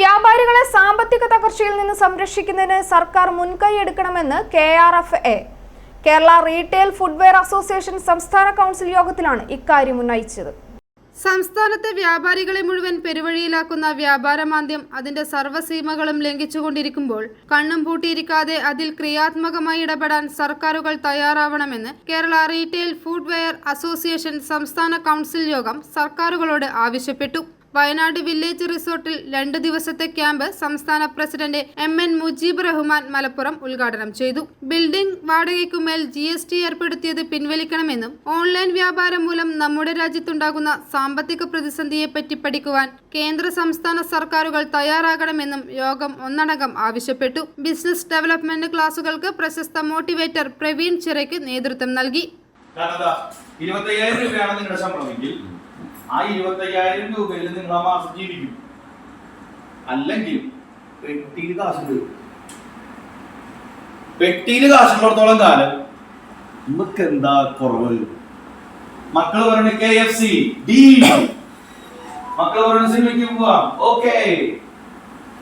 വ്യാപാരികളെ സാമ്പത്തിക തകർച്ചയിൽ നിന്ന് സംരക്ഷിക്കുന്നതിന് സർക്കാർ മുൻകൈ എടുക്കണമെന്ന് K R F A. Kerala retail footwear association സംസ്ഥാന കൗൺസിൽ യോഗത്തിലാണ് ഇക്കാര്യം ഉന്നയിച്ചത്. സംസ്ഥാനത്തെ വ്യാപാരികളെ മുഴുവൻ പെരുവഴിയിലാക്കുന്ന വ്യാപാരമാന്ദ്യം അതിന്റെ സർവസീമകളും ലംഘിച്ചുകൊണ്ടിരിക്കുമ്പോൾ കണ്ണും പൂട്ടിയിരിക്കാതെ അതിൽ ക്രിയാത്മകമായി ഇടപെടാൻ സർക്കാരുകൾ തയ്യാറാവണമെന്ന് കേരള റീറ്റെയിൽ ഫുഡ്വെയർ അസോസിയേഷൻ സംസ്ഥാന കൗൺസിൽ യോഗം സർക്കാരുകളോട് ആവശ്യപ്പെട്ടു. വയനാട് വില്ലേജ് റിസോർട്ടിൽ രണ്ട് ദിവസത്തെ ക്യാമ്പ് സംസ്ഥാന president M N Mujeeb Rahman Malappuram ഉദ്ഘാടനം ചെയ്തു. ബിൽഡിംഗ് വാടകയ്ക്കുമേൽ ജി എസ് ടി ഏർപ്പെടുത്തിയത് പിൻവലിക്കണമെന്നും ഓൺലൈൻ വ്യാപാരം മൂലം നമ്മുടെ രാജ്യത്തുണ്ടാകുന്ന സാമ്പത്തിക പ്രതിസന്ധിയെപ്പറ്റി പഠിക്കുവാൻ കേന്ദ്ര സംസ്ഥാന സർക്കാരുകൾ തയ്യാറാകണമെന്നും യോഗം ഒന്നടങ്കം ആവശ്യപ്പെട്ടു. ബിസിനസ് ഡെവലപ്മെന്റ് ക്ലാസുകൾക്ക് പ്രശസ്ത മോട്ടിവേറ്റർ പ്രവീൺ ചിറയ്ക്ക് നേതൃത്വം നൽകി. ആ ഇരുപത്തയ്യായിരം രൂപയിൽ നിങ്ങൾ ആ മാസം ജീവിക്കും. അല്ലെങ്കിൽ പെട്ടിയിൽ കാശുണ്ട് പെട്ടിയിൽ കാശുള്ളിടത്തോളം കാലം നമുക്ക് എന്താ കുറവ്? മക്കൾ പറയണ കെ എഫ് സി ഡി മക്കൾ പറയണ സിനിമയ്ക്ക് പോവാം. ഓക്കെ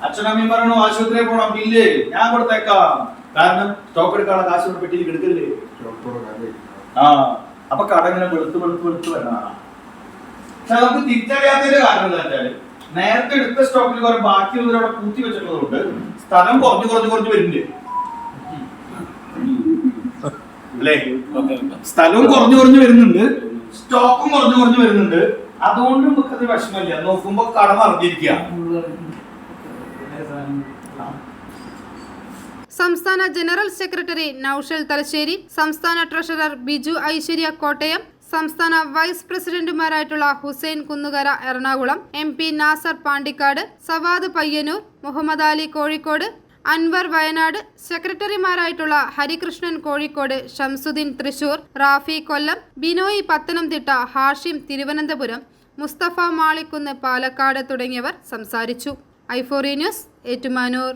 അച്ഛനമ്മയും പറയണു ആശുപത്രിയിൽ പോണം ബില്ല് ഞാൻ കൊടുത്തേക്കാം. കാരണം സ്റ്റോക്ക് എടുക്കാനുള്ള കാശ് പെട്ടിയിൽ എടുക്കല്ലേ ആ. അപ്പൊ കടങ്ങനെ വെളുത്ത് വെളുത്ത് വെളുത്ത് വരണം പക്ഷെ നമുക്ക് തിരിച്ചറിയാത്തതിന്റെ കാരണം എന്താ വെച്ചാൽ നേരത്തെ എടുത്ത സ്റ്റോക്കിൽ കുറെ ബാക്കിയുള്ളവരവിടെ കൂട്ടി വെച്ചിട്ടുള്ളതുകൊണ്ട് സ്ഥലം കുറഞ്ഞു കുറഞ്ഞു കുറഞ്ഞു വരുന്നുണ്ട്. അല്ലേ? സ്ഥലവും കുറഞ്ഞു കുറഞ്ഞു വരുന്നുണ്ട്. സ്റ്റോക്കും കുറഞ്ഞു കുറഞ്ഞു വരുന്നുണ്ട്. അതുകൊണ്ട് നമുക്ക് അത് വിഷമമില്ല നോക്കുമ്പോ കട മറിഞ്ഞിരിക്കുക സംസ്ഥാന ജനറൽ സെക്രട്ടറി നൌഷൽ തലശ്ശേരി സംസ്ഥാന ട്രഷറർ ബിജു ഐശ്വര്യ കോട്ടയം സംസ്ഥാന വൈസ് പ്രസിഡന്റുമാരായിട്ടുള്ള ഹുസൈൻ കുന്നുകര എറണാകുളം എം പി നാസർ പാണ്ടിക്കാട് സവാദ് പയ്യന്നൂർ മുഹമ്മദ് അലി കോഴിക്കോട് അൻവർ വയനാട് സെക്രട്ടറിമാരായിട്ടുള്ള ഹരികൃഷ്ണൻ കോഴിക്കോട് ഷംസുദ്ദീൻ തൃശൂർ റാഫി കൊല്ലം ബിനോയ് പത്തനംതിട്ട ഹാഷിം തിരുവനന്തപുരം മുസ്തഫ മാളിക്കുന്ന് പാലക്കാട് തുടങ്ങിയവർ സംസാരിച്ചു. ഐഫോറി ന്യൂസ് ഏറ്റുമാനൂർ.